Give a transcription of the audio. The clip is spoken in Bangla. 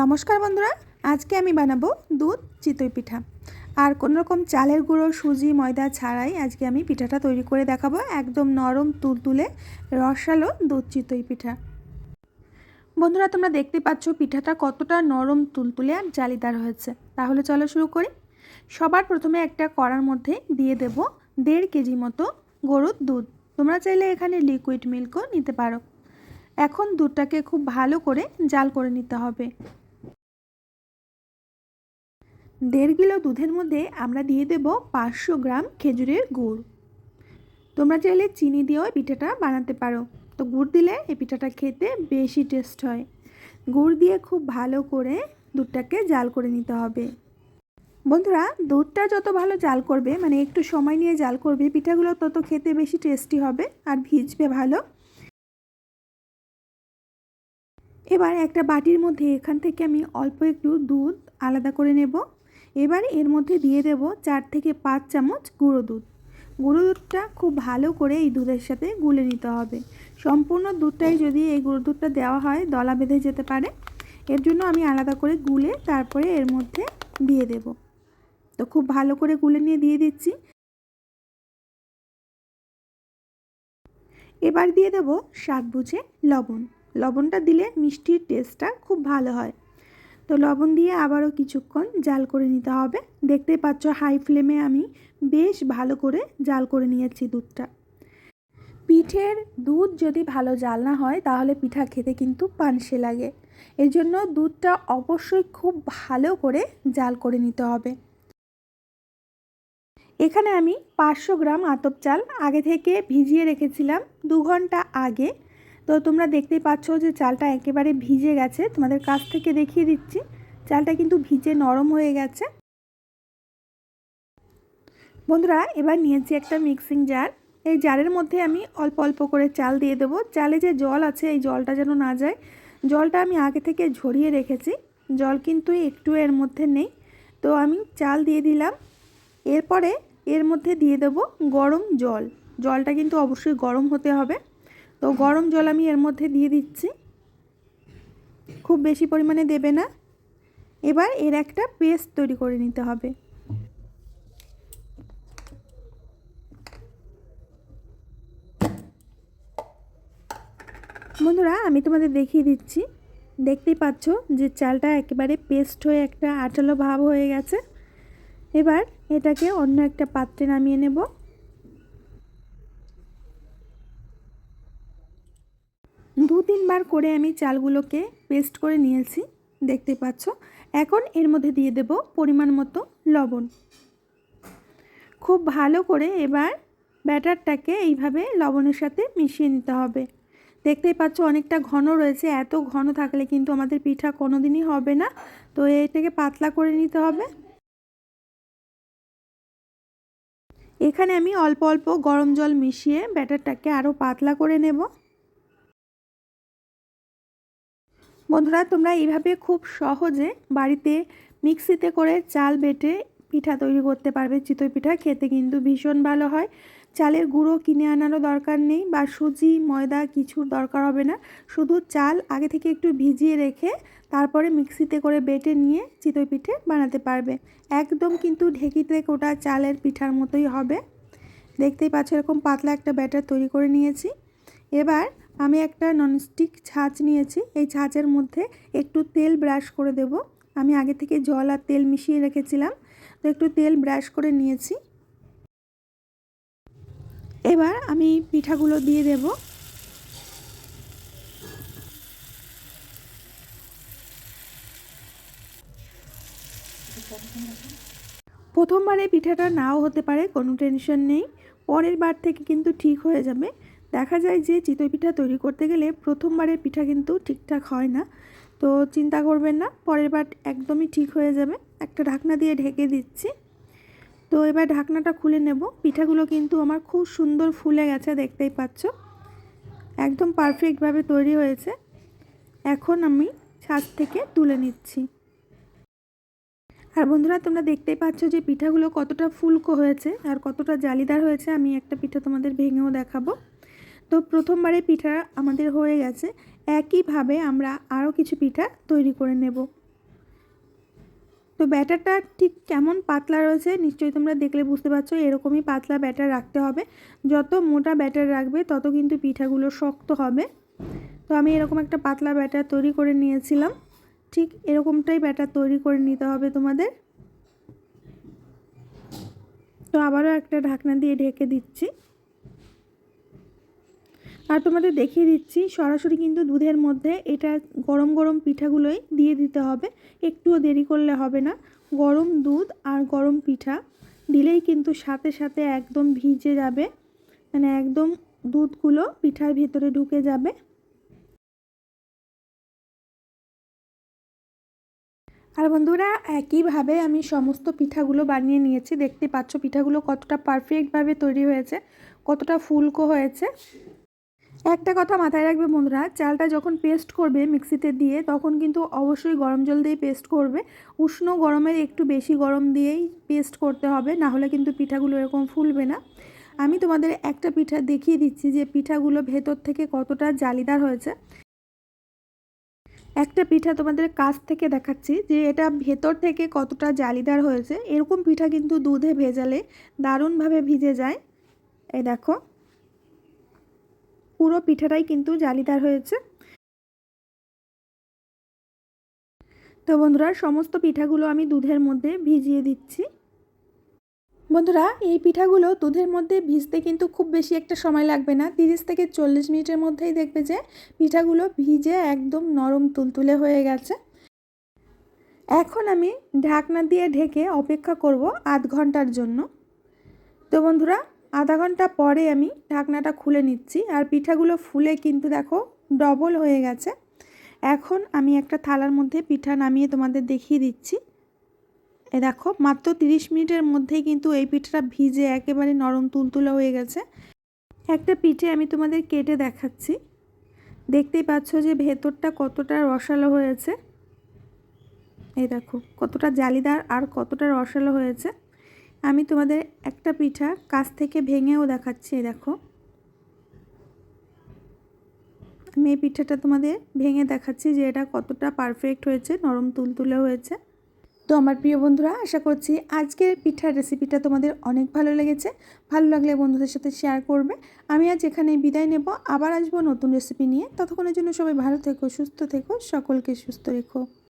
নমস্কার বন্ধুরা, আজকে আমি বানাবো দুধ চিতই পিঠা। আর কোনো রকম চালের গুঁড়ো, সুজি, ময়দা ছাড়াই আজকে আমি পিঠাটা তৈরি করে দেখাবো একদম নরম তুলতুলে রসালো দুধ চিতই পিঠা। বন্ধুরা, তোমরা দেখতে পাচ্ছ পিঠাটা কতটা নরম তুলতুলে আর জালিদার হয়েছে। তাহলে চলো শুরু করি। সবার প্রথমে একটা কড়ার মধ্যে দিয়ে দেব দেড় কেজি মতো গরুর দুধ। তোমরা চাইলে এখানে লিকুইড মিল্কও নিতে পারো। এখন দুধটাকে খুব ভালো করে জাল করে নিতে হবে। দেড় কিলো দুধের মধ্যে আমরা দিয়ে দেব পাঁচশো গ্রাম খেজুরের গুড়। তোমরা চাইলে চিনি দিয়েও পিঠাটা বানাতে পারো। তো গুড় দিলে এই পিঠাটা খেতে বেশি টেস্ট হয়। গুড় দিয়ে খুব ভালো করে দুধটাকে জাল করে নিতে হবে। বন্ধুরা, দুধটা যত ভালো জাল করবে মানে একটু সময় নিয়ে জাল করবে, পিঠাগুলো তত খেতে বেশি টেস্টি হবে আর ভিজবে ভালো। এবার একটা বাটির মধ্যে এখান থেকে আমি অল্প একটু দুধ আলাদা করে নেব। এবার এর মধ্যে দিয়ে দেব চার থেকে পাঁচ চামচ গুঁড়ো দুধ। গুঁড়ো দুধটা খুব ভালো করে এই দুধের সাথে গুলে নিতে হবে। সম্পূর্ণ দুধটাই যদি এই গুঁড়ো দুধটা দেওয়া হয়, দলা বেঁধে যেতে পারে। এর জন্য আমি আলাদা করে গুলে তারপরে এর মধ্যে দিয়ে দেব। তো খুব ভালো করে গুলে নিয়ে দিয়ে দিচ্ছি। এবার দিয়ে দেব স্বাদ বুঝে লবণ। লবণটা দিলে মিষ্টির টেস্টটা খুব ভালো হয়। তো লবণ দিয়ে আবারও কিছুক্ষণ জাল করে নিতে হবে। দেখতে পাচ্ছ হাই ফ্লেমে আমি বেশ ভালো করে জাল করে নিয়েছি দুধটা। পিঠের দুধ যদি ভালো জাল না হয়, তাহলে পিঠা খেতে কিন্তু পানসে লাগে। এর জন্য দুধটা অবশ্যই খুব ভালো করে জাল করে নিতে হবে। এখানে আমি পাঁচশো গ্রাম আতপ চাল আগে থেকে ভিজিয়ে রেখেছিলাম। দু ঘণ্টা আগে তো তোমরা দেখতেই পাচ্ছ যে চালটা একেবারে ভিজে গেছে। তোমাদের কাছ থেকে দেখিয়ে দিচ্ছি। চালটা কিন্তু ভিজে নরম হয়ে গেছে। বন্ধুরা, এবার নিয়েছি একটা মিক্সিং জার এই জারের মধ্যে আমি অল্প অল্প করে চাল দিয়ে দেবো। চালে যে জল আছে, এই জলটা যেন না যায়। জলটা আমি আগে থেকে ঝরিয়ে রেখেছি। জল কিন্তু একটু এর মধ্যে নেই। তো আমি চাল দিয়ে দিলাম। এরপরে এর মধ্যে দিয়ে দেব গরম জল। জলটা কিন্তু অবশ্যই গরম হতে হবে। তো গরম জল আমি এর মধ্যে দিয়ে দিচ্ছি। খুব বেশি পরিমাণে দেবে না। এবার এর একটা পেস্ট তৈরি করে নিতে হবে। বন্ধুরা, আমি তোমাদের দেখিয়ে দিচ্ছি। দেখতেই পাচ্ছ যে চালটা একেবারে পেস্ট হয়ে একটা আটালো ভাব হয়ে গেছে। এবার এটাকে অন্য একটা পাত্রে নামিয়ে নেব। দু তিনবার করে আমি চালগুলোকে পেস্ট করে নিয়েছি, দেখতে পাচ্ছ। এখন এর মধ্যে দিয়ে দেব পরিমাণ মতো লবণ। খুব ভালো করে এবার ব্যাটারটাকে এইভাবে লবণের সাথে মিশিয়ে নিতে হবে। দেখতেই পাচ্ছ অনেকটা ঘন রয়েছে, এত ঘন থাকলে কিন্তু আমাদের পিঠা কোনো দিনই হবে না। তো এটাকে পাতলা করে নিতে হবে। এখানে আমি অল্প অল্প গরম জল মিশিয়ে ব্যাটারটাকে আরও পাতলা করে নেব। বন্ধুরা, তোমরা এইভাবে খুব সহজে বাড়িতে মিক্সিতে করে চাল বেটে পিঠা তৈরি করতে পারবে। চিতই পিঠা খেতে কিন্তু ভীষণ ভালো হয়। চালের গুঁড়ো কিনে আনারও দরকার নেই বা সুজি, ময়দা কিছুর দরকার হবে না। শুধু চাল আগে থেকে একটু ভিজিয়ে রেখে তারপরে মিক্সিতে করে বেটে নিয়ে চিতই পিঠে বানাতে পারবে। একদম কিন্তু ঢেকিতে কোটা চালের পিঠার মতোই হবে। দেখতেই পাচ্ছ এরকম পাতলা একটা ব্যাটার তৈরি করে নিয়েছি। এবার আমি একটা ননস্টিক ছাঁচ নিয়েছি। এই ছাঁচের মধ্যে একটু তেল ব্রাশ করে দেব। আমি আগে থেকে জল আর তেল মিশিয়ে রেখেছিলাম। তো একটু তেল ব্রাশ করে নিয়েছি। এবার আমি পিঠাগুলো দিয়ে দেব। প্রথমবারে পিঠাটা নাও হতে পারে, কোনো টেনশন নেই। পরের বার থেকে কিন্তু ঠিক হয়ে যাবে। দেখা যায় যে চিতই পিঠা তৈরি করতে গেলে প্রথমবারের পিঠা কিন্তু ঠিকঠাক হয় না। তো চিন্তা করবেন না, পরের বার একদমই ঠিক হয়ে যাবে। একটা ঢাকনা দিয়ে ঢেকে দিচ্ছি। তো এবার ঢাকনাটা খুলে নেব। পিঠাগুলো কিন্তু আমার খুব সুন্দর ফুলে গেছে, দেখতেই পাচ্ছ। একদম পারফেক্টভাবে তৈরি হয়েছে। এখন আমি ছাদ থেকে তুলে নিচ্ছি। আর বন্ধুরা, তোমরা দেখতেই পাচ্ছ যে পিঠাগুলো কতটা ফুলকো হয়েছে আর কতটা জালিদার হয়েছে। আমি একটা পিঠা তোমাদের ভেঙেও দেখাবো। তো প্রথমবারে পিঠা আমাদের হয়ে গেছে। একইভাবে আমরা আরও কিছু পিঠা তৈরি করে নেব। তো ব্যাটারটা ঠিক কেমন পাতলা রয়েছে নিশ্চয়ই তোমরা দেখলে বুঝতে পারছ, এরকমই পাতলা ব্যাটার রাখতে হবে। যত মোটা ব্যাটার রাখবে, তত কিন্তু পিঠাগুলো শক্ত হবে। তো আমি এরকম একটা পাতলা ব্যাটার তৈরি করে নিয়েছিলাম। ঠিক এরকমটাই ব্যাটার তৈরি করে নিতে হবে তোমাদের। তো আবারও একটা ঢাকনা দিয়ে ঢেকে দিচ্ছি। আর তোমাদের দেখিয়ে দিচ্ছি, সরাসরি কিন্তু দুধের মধ্যে এটা গরম গরম পিঠাগুলোই দিয়ে দিতে হবে। একটুও দেরি করলে হবে না। গরম দুধ আর গরম পিঠা দিলেই কিন্তু সাথে সাথে একদম ভিজে যাবে। মানে একদম দুধগুলো পিঠার ভিতরে ঢুকে যাবে। আর বন্ধুরা, একইভাবে আমি সমস্ত পিঠাগুলো বানিয়ে নিয়েছি। দেখতে পাচ্ছ পিঠাগুলো কতটা পারফেক্টভাবে তৈরি হয়েছে, কতটা ফুলকো হয়েছে। একটা কথা মাথায় রাখবে বন্ধুরা, চালটা যখন পেস্ট করবে মিক্সিতে দিয়ে, তখন কিন্তু অবশ্যই গরম জল দিয়ে পেস্ট করবে। উষ্ণ গরমের একটু বেশি গরম দিয়েই পেস্ট করতে হবে, না হলে কিন্তু পিঠাগুলো এরকম ফুলবে না। আমি তোমাদের একটা পিঠা দেখিয়ে দিচ্ছি যে পিঠাগুলো ভেতর থেকে কতটা জালিদার হয়েছে। একটা পিঠা তোমাদের কাছ থেকে দেখাচ্ছি যে এটা ভেতর থেকে কতটা জালিদার হয়েছে। এরকম পিঠা কিন্তু দুধে ভেজালে দারুণভাবে ভিজে যায়। এই দেখো। পুরো পিঠাটাই কিন্তু জালিদার হয়েছে। তো বন্ধুরা, সমস্ত পিঠাগুলো আমি দুধের মধ্যে ভিজিয়ে দিচ্ছি। বন্ধুরা, এই পিঠাগুলো দুধের মধ্যে ভিজতে কিন্তু খুব বেশি একটা সময় লাগবে না। তিরিশ থেকে চল্লিশ মিনিটের মধ্যেই দেখবে যে পিঠাগুলো ভিজে একদম নরম তুলতুলে হয়ে গেছে। এখন আমি ঢাকনা দিয়ে ঢেকে অপেক্ষা করব আধ ঘণ্টার জন্য। তো বন্ধুরা আধা ঘণ্টা পরে আমি ঢাকনাটা খুলে নিচ্ছি আর পিঠাগুলো ফুলে কিন্তু দেখো ডবল হয়ে গেছে। এখন আমি একটা থালার মধ্যে পিঠা নামিয়ে তোমাদের দেখিয়ে দিচ্ছি। এ দেখো, মাত্র তিরিশ মিনিটের মধ্যেই কিন্তু এই পিঠাটা ভিজে একেবারে নরম তুলতুলা হয়ে গেছে। একটা পিঠে আমি তোমাদের কেটে দেখাচ্ছি। দেখতেই পাচ্ছ যে ভেতরটা কতটা রসালো হয়েছে। এই দেখো, কতটা জালিদার আর কতটা রসালো হয়েছে। আমি তোমাদের একটা পিঠা কাছ থেকে ভেঙেও দেখাচ্ছি দেখো। আমি এই পিঠাটা তোমাদের ভেঙে দেখাচ্ছি যে এটা কতটা পারফেক্ট হয়েছে, নরম তুলতুলে হয়েছে। তো আমার প্রিয় বন্ধুরা, আশা করছি আজকের পিঠার রেসিপিটা তোমাদের অনেক ভালো লেগেছে। ভালো লাগলে বন্ধুদের সাথে শেয়ার করবে। আমি আজ এখানে বিদায় নেব। আবার আসব নতুন রেসিপি নিয়ে। ততক্ষণের জন্য সবাই ভালো থেকো, সুস্থ থেকো, সকলকে সুস্থ রেখো।